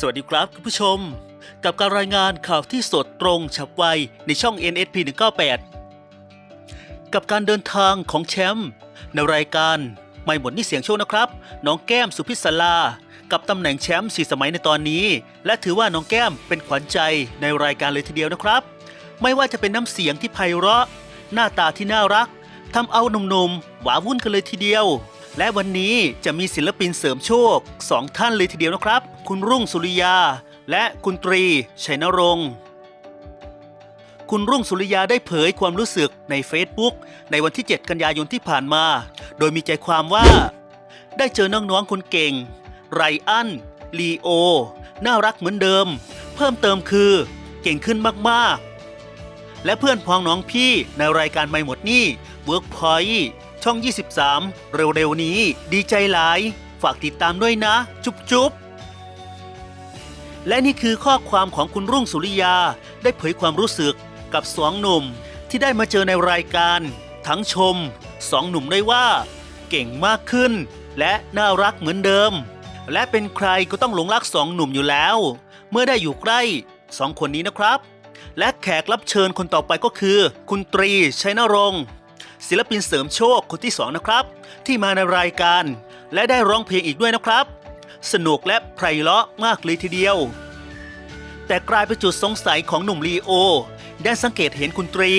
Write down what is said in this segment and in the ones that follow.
สวัสดีครับคุณผู้ชม กับการรายงานข่าวที่สดตรงฉับไวในช่อง NSP 198 กับการเดินทางของแชมป์ในรายการไม่หมดนี่เสียงโชคนะครับ น้องแก้มสุพิศลา กับตำแหน่งแชมป์สี่สมัยในตอนนี้ และถือว่าน้องแก้มเป็นขวัญใจในรายการเลยทีเดียวนะครับ ไม่ว่าจะเป็นน้ำเสียงที่ไพเราะ หน้าตาที่น่ารักทำเอาหนุ่มๆหวาวุ่นกันเลยทีเดียว และวันนี้จะมีศิลปินเสริมโชคสองท่านเลยทีเดียวนะครับ คุณรุ่งสุริยา และคุณตรีชัยนรงค์คุณรุ่งสุริยาได้เผยความรู้สึกใน Facebook ในวันที่ 7 กันยายนที่ผ่านมา โดยมีใจความว่า ได้เจอน้องๆคนเก่ง ไรอัน ลีโอ น่ารักเหมือนเดิม เพิ่มเติมคือเก่งขึ้นมากๆ และเพื่อนพ้องน้องพี่ในรายการไม่หมดนี่ Workpoint ช่อง 23 เร็วๆ นี้ดีใจหลาย ฝากติดตามด้วยนะ จุ๊บจุบและนี่คือข้อความของคุณรุ่งสุริยา ได้เผยความรู้สึกกับสองหนุ่ม ที่ได้มาเจอในรายการ ทั้งชมสองหนุ่มได้ว่า เก่งมากขึ้น และน่ารักเหมือนเดิม และเป็นใครก็ต้องหลงรักสองหนุ่มอยู่แล้ว เมื่อได้อยู่ใกล้สองคนนี้นะครับ และแขกรับเชิญคนต่อไปก็คือ คุณตรีชัยนรงค์ ศิลปินเสริมโชคคนที่สองนะครับ ที่มาในรายการ และได้ร้องเพลงอีกด้วยนะครับ สนุกและไพเราะมากเลยทีเดียว แต่กลายเป็นจุดสงสัยของหนุ่มลีโอ ได้สังเกตเห็นคุณตรี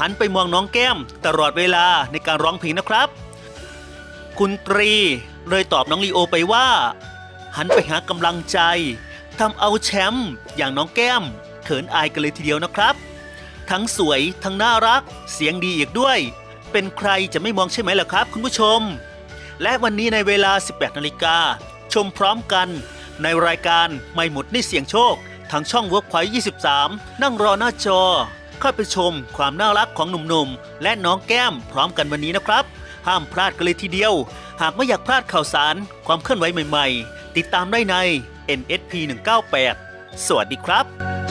หันไปมองน้องแก้ม ตลอดเวลาในการร้องเพลงนะครับ คุณตรีเลยตอบน้องลีโอไปว่า หันไปหากำลังใจทำเอาแชมป์อย่างน้องแก้ม เขินอายกันเลยทีเดียวนะครับ ทั้งสวยทั้งน่ารัก เสียงดีอีกด้วย เป็นใครจะไม่มองใช่ไหมล่ะครับ คุณผู้ชม และวันนี้ในเวลา 18นาฬิกาชมพร้อมกันในรายการไม่หมดในเสียงโชค ทางช่อง Workpoint 23 นั่งรอหน้าจอ เข้าไปชมความน่ารักของหนุ่มๆ และน้องแก้มพร้อมกันวันนี้นะครับ ห้ามพลาดกันเลยทีเดียว หากไม่อยากพลาดข่าวสาร ความเคลื่อนไหวใหม่ๆ ติดตามได้ใน NSP 198 สวัสดีครับ